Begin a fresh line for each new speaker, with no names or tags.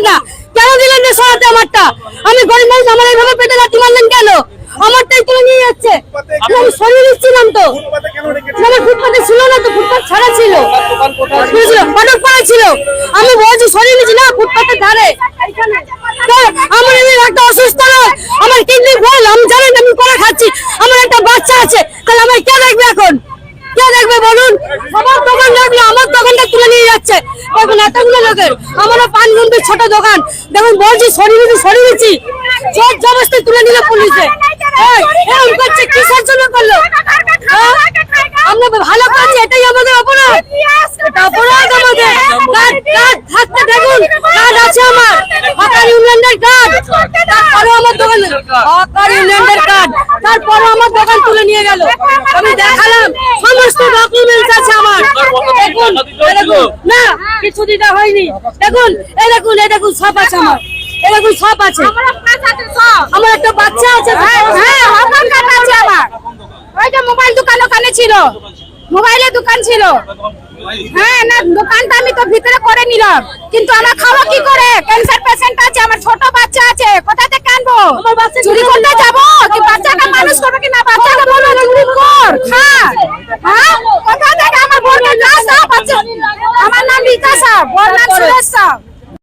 দিলেন না। কেন দিলেন না সরাতে আমারটা? আমি গরিব মানুষ আমার এইভাবে পেটে লাঠি মারলেন কেন? আমারটাই তুলে নিয়ে যাচ্ছে। আমি সরিয়ে দিচ্ছিলাম তো। আমার ফুটপাতে ছিল না তো ফুটপাত ছাড়া ছিল। বুঝলো? ফটক পড়া ছিল। আমি বলছি সরিয়ে নিচ্ছি না ফুটপাতের ধারে। আমার এমনি একটা অসুস্থ লোক আমার কিডনি ফেল আমি জানেন আমি করে খাচ্ছি। আমার একটা বাচ্চা আছে। তাহলে আমার কে দেখবে এখন কে দেখবে বলুন সবার দোকান দেখল আমার দোকানটা তুলে নিয়ে যাচ্ছে। দেখুন, এতগুলো লোকের। আমারও পান গুনবির ছোট দোকান। দেখুন, বলছি, সরিয়ে দিচ্ছি সরিয়ে দিচ্ছি। জোর জবরদস্তি তুলে নিল পুলিশে।
এরকম করছে
জন্য করল?
হ্যাঁ?
আমরা ভালো কাজ এটাই আমাদের অপরাধ।
অপরাধ আমাদের। কার্ড
থাকতে দেখুন। কার্ড আছে আমার। হকার ইউনিয়নের কার্ড
তারপরে
আমার দোকান হকার ইউনিয়নের আমার দোকান তুলে নিয়ে গেল।
আমি দেখালাম সমস্ত
ডকুমেন্টস আছে আমার।
দেখুন
না কিছু দিতে হয়নি। দেখুন এই দেখুন এই দেখুন সব আছে আমার। সব আছে। আমার একটা বাচ্চা আছে হ্যাঁ হকার
কার্ড আছে আমার। ওই মোবাইল দোকান ওখানে ছিল। মোবাইলের দোকান ছিল। হ্যাঁ না দোকানটা আমি তো ভিতরে করে নিলাম। কিন্তু আমার খাওয়া কি করে? ক্যান্সার পেশেন্ট আছে আমার ছোট বাচ্চা আছে।
চুরি করতে যাব? কি বাচ্চাটা মানুষ
করবে কি না? বাচ্চাটা বলো চুরি কর খা। হ্যাঁ? কোথা থেকে আমার বোনের নাম আমার নাম রীতা সাহ বোন নাম সুরেশ সাহ।